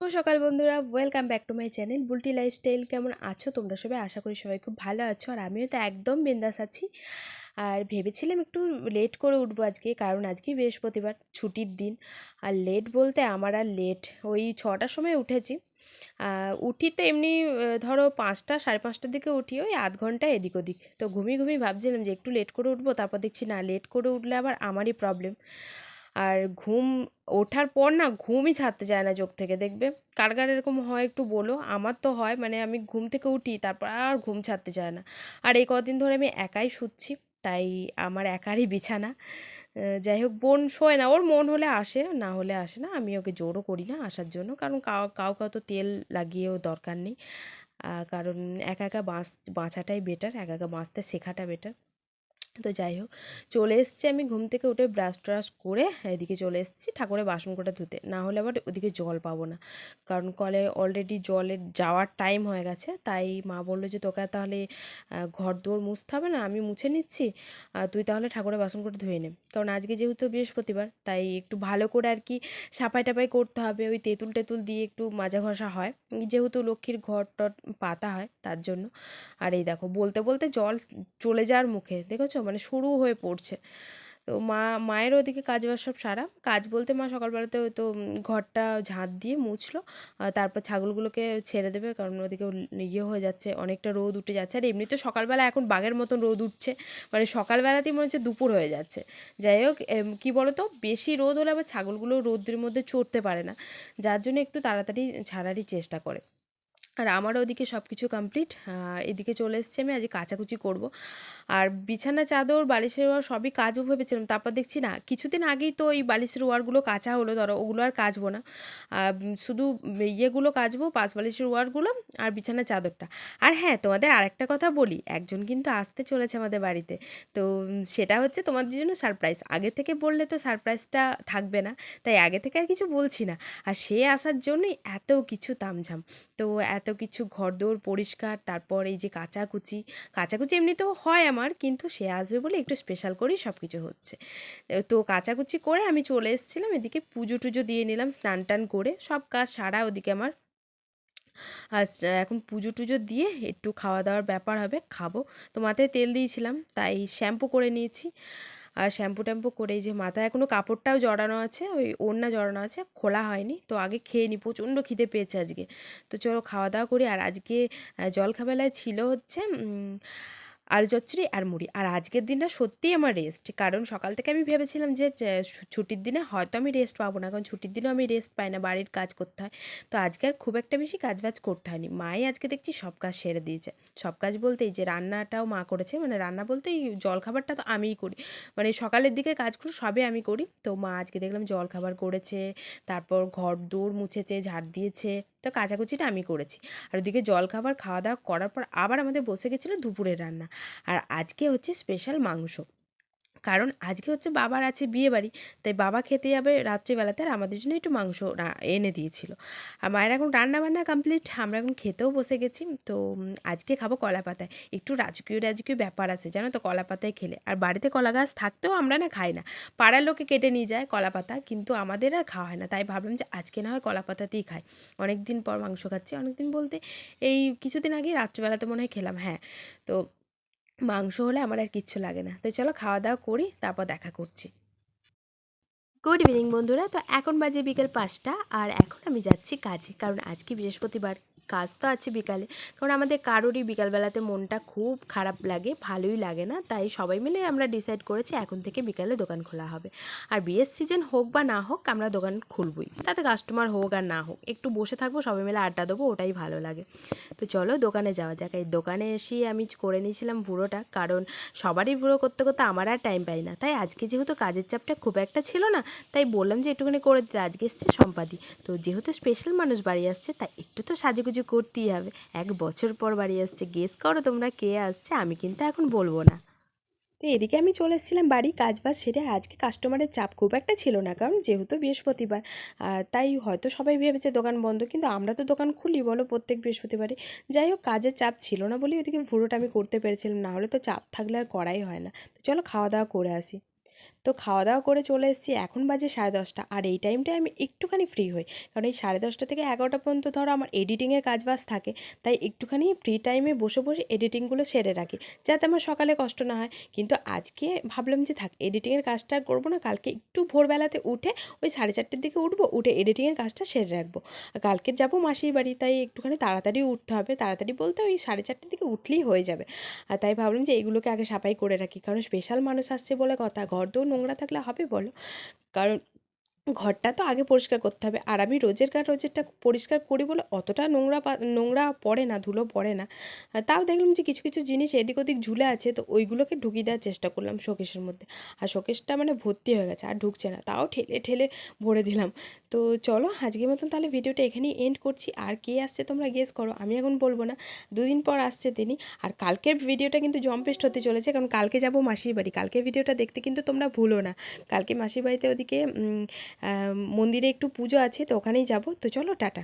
শুভ সকাল বন্ধুরা welcome back to my channel Bulti lifestyle কেমন আছো তোমরা সবাই? আশা করি সবাই খুব ভালো আছো, আর আমিও তো একদম বিন্দাস আছি। আর ভেবেছিলাম একটু লেট করে উঠবো আজকে, কারণ আজকে বৃহস্পতিবার, ছুটির দিন। আর লেট বলতে আমার আর লেট ওই ছটার সময় উঠেছি। উঠি তো এমনি ধরো পাঁচটা, সাড়ে পাঁচটার দিকে উঠি, ওই আধ ঘণ্টা এদিক ওদিক। তো ঘুমিয়ে ঘুমিয়ে ভাবছিলাম যে একটু লেট করে উঠবো, তারপর দেখছি না লেট করে উঠলে আবার আমারই প্রবলেম আর ঘুম ওঠার পর না ঘুমই ছাড়তে চায় না চোখ থেকে, দেখবে? কার কার এরকম হয় একটু বলো? আমার তো হয় মানে আমি ঘুম থেকে উঠি, তারপর আর ঘুম ছাড়তে চায় না। আর এই কদিন ধরে আমি একাই শুচ্ছি, তাই আমার একারই বিছানা। যাই হোক, বোন শোয় না, ওর মন হলে আসে, না হলে আসে না, আমি ওকে জোরও করি না আসার জন্য, কারণ কাউ কাউ তো তেল লাগিয়েও দরকার নেই। কারণ একা একা বাঁচ, বাঁচাটাই বেটার একা একা বাঁচতে শেখাটা বেটার তো যাই হোক, চলে এসছি আমি ঘুম থেকে উঠে ব্রাশ ট্রাশ করে এদিকে চলে এসেছি ঠাকুরের বাসন কোটা ধুতে। না হলে আবার ওদিকে জল পাবো না। কারণ কলে অলরেডি জলের যাওয়ার টাইম হয়ে গেছে, তাই মা বলল যে তোকে তাহলে ঘর দৌড় মুছতে হবে না, আমি মুছে নিচ্ছি তুই তাহলে ঠাকুরের বাসন কোটা ধুয়ে নে। কারণ আজকে যেহেতু বৃহস্পতিবার, তাই একটু ভালো করে আর কি সাফাই টাফাই করতে হবে, ওই তেঁতুল টেতুল দিয়ে একটু মাজা ঘষা হয়। যেহেতু লক্ষ্মীর ঘর টট পাতা হয়, তার জন্য। আর এই দেখো, বলতে বলতে জল চলে যাওয়ার মুখে, দেখেছ? মানে শুরু হয়ে পড়ছে। তো মা, মায়ের ওদিকে কাজ বাজ সব সারা। কাজ বলতে মা সকালবেলাতে তো ঘরটা ঝাঁট দিয়ে মুছলো। তারপর ছাগলগুলোকে ছেড়ে দেবে কারণ ওদিকে ইয়ে হয়ে যাচ্ছে, অনেকটা রোদ উঠে যাচ্ছে। আর এমনি তো সকালবেলা এখন বাঘের মতন রোদ উঠছে। মানে সকালবেলাতেই মনে হচ্ছে দুপুর হয়ে যাচ্ছে। যাই হোক কী বলো তো বেশি রোদ হলে আবার ছাগলগুলো রোদের মধ্যে চড়তে পারে না। যার জন্য একটু তাড়াতাড়ি ছাড়ারই চেষ্টা করে। আর আমারও ওদিকে সব কিছু কমপ্লিট এদিকে চলে এসছে আমি, আজকে কাচাকুচি করব। আর বিছানা, চাদর, বালিশের ওয়ার সবই কাজও ভেবেছিলাম, তারপর দেখছি না, কিছুদিন আগেই তো এই বালিশের ওয়ারগুলো কাঁচা হলো, ধরো ওগুলো আর কাচবো না। শুধু ইয়েগুলো কাচবো, পাঁচ বালিশের ওয়ারগুলো আর বিছানা, চাদরটা। আর হ্যাঁ তোমাদের আরেকটা কথা বলি, একজন কিন্তু আসতে চলেছে আমাদের বাড়িতে। তো সেটা হচ্ছে তোমাদের জন্য সারপ্রাইজ আগে থেকে বললে তো সারপ্রাইজটা থাকবে না, তাই আগে থেকে আর কিছু বলছি না। আর সে আসার জন্যই এত কিছু তামঝাম। তো এত এত কিছু ঘরদোর পরিষ্কার, তারপর এই যে কাচাকুচি কাচাকুচি এমনিতেও হয় আমার, কিন্তু সে আসবে বলে একটু স্পেশাল করেই সব কিছু হচ্ছে। তো কাচাকুচি করে আমি চলে এসেছিলাম, এদিকে পুজো টুজো দিয়ে নিলাম, স্নান টান করে, সব কাজ সারা ওদিকে আমার। এখন পুজো টুজো দিয়ে একটু খাওয়া দাওয়ার ব্যাপার হবে, খাব। তো মাথায় তেল দিয়েছিলাম, তাই শ্যাম্পু করে নিয়েছি। আর শ্যাম্পু ট্যাম্পু করে যে মাথায় এখনও কাপড়টাও জড়ানো আছে, ওই ওড়না জড়ানো আছে, খোলা হয়নি। তো আগে খেয়ে নিই প্রচণ্ড খিদে পেয়েছে আজকে। তো চলো খাওয়া দাওয়া করি। আর আজকে জলখাবেলায় ছিল হচ্ছে আলু চচ্চড়ি আর মুড়ি। আর আজকের দিনটা সত্যিই আমার রেস্ট কারণ সকাল থেকে আমি ভেবেছিলাম যে ছুটির দিনে হয়তো আমি রেস্ট পাবো না, কারণ ছুটির দিনেও আমি রেস্ট পাই না, বাড়ির কাজ করতে হয়। তো আজকে আর খুব একটা বেশি কাজ বাজ করতে হয়নি। মাই আজকে দেখছি সব কাজ সেরে দিয়েছে। সব কাজ বলতেই যে রান্নাটাও মা করেছে মানে রান্না বলতে এই জলখাবারটা তো আমিই করি। মানে সকালের দিকে কাজগুলো সবই আমি করি। তো মা আজকে দেখলাম জলখাবার করেছে, তারপর ঘর দৌড় মুছেছে, ঝাড় দিয়েছে। তো কাচাকুচিটা আমি করেছি। আর ওদিকে জলখাবার খাওয়া দাওয়া করার পর আবার আমাদের বসে গেছিল দুপুরের রান্না। আর আজকে হচ্ছে স্পেশাল মাংস। কারণ আজকে হচ্ছে বাবার আছে বিয়ে বাড়ি তাই বাবা খেতে যাবে রাত্রিবেলাতে আর আমাদের জন্য একটু মাংস এনে দিয়েছিল। আর মায়ের এখন রান্না বান্না কমপ্লিট আমরা এখন খেতেও বসে গেছি, তো আজকে খাব কলা পাতায়। একটু রাজকীয় রাজকীয় ব্যাপার আছে, জানো তো কলা পাতায় খেলে। আর বাড়িতে কলা গাছ থাকতেও আমরা না খাই না। পাড়ার লোকে কেটে নিয়ে যায় কলা পাতা, কিন্তু আমাদের আর খাওয়া হয় না। তাই ভাবলাম যে আজকে না হয় কলা পাতাতেই খাই। অনেক দিন পর মাংস খাচ্ছি অনেক দিন বলতে এই কিছুদিন আগে রাত্রিবেলাতে মনে হয় খেলাম হ্যাঁ। তো মাংস হলে আমার আর কিচ্ছু লাগে না। তো চলো খাওয়া দাওয়া করি, তারপর দেখা করছি। গুড ইভিনিং বন্ধুরা, তো এখন বাজে বিকেল পাঁচটা, আর এখন আমি যাচ্ছি কাজে, কারণ আজকে বৃহস্পতিবার। কাজ তো আছে বিকালে। কারণ আমাদের কারোরই বিকালবেলাতে মনটা খুব খারাপ লাগে, ভালোই লাগে না। তাই সবাই মিলে আমরা ডিসাইড করেছি এখন থেকে বিকালে দোকান খোলা হবে। আর বিয়ের সিজন হোক বা না হোক, আমরা দোকান খুলবই। তাতে কাস্টমার হোক আর না হোক, একটু বসে থাকব, সবাই মিলে আড্ডা দেবো, ওটাই ভালো লাগে। তো চলো দোকানে যাওয়া যাক। এই দোকানে এসে আমি করে নিয়েছিলাম ভুড়োটা কারণ সবারই ভুড়ো করতে করতে আমার আর টাইম পাই না। তাই আজকে যেহেতু কাজের চাপটা খুব একটা ছিল না, তাই বললাম যে একটুখানি করে দিতে। আজকে এসছে সম্পাদি। তো যেহেতু স্পেশাল মানুষ বাড়ি আসছে, তাই একটু তো সাজুগুজু পুজো করতেই হবে। এক বছর পর বাড়ি আসছে। গেস করো তোমরা কে আসছে? আমি কিন্তু এখন বলব না। তো এদিকে আমি চলে এসেছিলাম বাড়ি। কাজ বাজ সেরে আজকে কাস্টমারের চাপ খুব একটা ছিল না, কারণ যেহেতু বৃহস্পতিবার। আর তাই হয়তো সবাই ভেবেছে দোকান বন্ধ, কিন্তু আমরা তো দোকান খুলি বলো প্রত্যেক বৃহস্পতিবারে। যাই হোক, কাজের চাপ ছিল না বলেই ওদিকে ভুড়োটা আমি করতে পেরেছিলাম। না হলে তো চাপ থাকলে আর করাই হয় না। তো চলো খাওয়া দাওয়া করে আসি। তো খাওয়া দাওয়া করে চলে এসেছি এখন বাজে সাড়ে দশটা। আর এই টাইমটায় আমি একটুখানি ফ্রি হই। কারণ এই সাড়ে দশটা থেকে এগারোটা পর্যন্ত ধরো আমার এডিটিংয়ের কাজ বাজ থাকে। তাই একটুখানি ফ্রি টাইমে বসে বসে এডিটিংগুলো সেরে রাখি। যাতে আমার সকালে কষ্ট না হয়। কিন্তু আজকে ভাবলাম যে থাক এডিটিংয়ের কাজটা আর করব না। কালকে একটু ভোরবেলাতে উঠে ওই সাড়ে চারটের দিকে উঠবো, উঠে এডিটিংয়ের কাজটা সেরে রাখব। আর কালকে যাব মাসির বাড়ি, তাই একটুখানি তাড়াতাড়ি উঠতে হবে। তাড়াতাড়ি বলতে ওই সাড়ে চারটের দিকে উঠলেই হয়ে যাবে। আর তাই ভাবলাম যে এগুলোকে আগে সাফাই করে রাখি। কারণ স্পেশাল মানুষ আসছে বলে কথা, ঘর দৌ নোংরা থাকলে হবে বলো? কারণ ঘরটা তো আগে পরিষ্কার করতে হবে। আর আমি রোজের কার রোজেরটা পরিষ্কার করি বলে অতটা নোংরা নোংরা পড়ে না, ধুলো পড়ে না। তাও দেখলাম যে কিছু কিছু জিনিস এদিক ওদিক ঝুলে আছে, তো ওইগুলোকে ঢুকিয়ে দেওয়ার চেষ্টা করলাম শোকেশের মধ্যে। আর শোকেশটা মানে ভর্তি হয়ে গেছে, আর ঢুকছে না। তাও ঠেলে ঠেলে ভরে দিলাম। তো চলো, আজকের মতন তাহলে ভিডিওটা এখানেই এন্ড করছি। আর কে আসছে তোমরা গেস করো, আমি এখন বলব না। দুদিন পর আসছে তিনি। আর কালকের ভিডিওটা কিন্তু জম্পেস্ট হতে চলেছে, কারণ কালকে যাব মাসির বাড়ি। কালকের ভিডিওটা দেখতে কিন্তু তোমরা ভুলো না। কালকে মাসির বাড়িতে ওদিকে মন্দিরে একটু পুজো আছে তো ওখানেই যাব। তো চলো টাটা।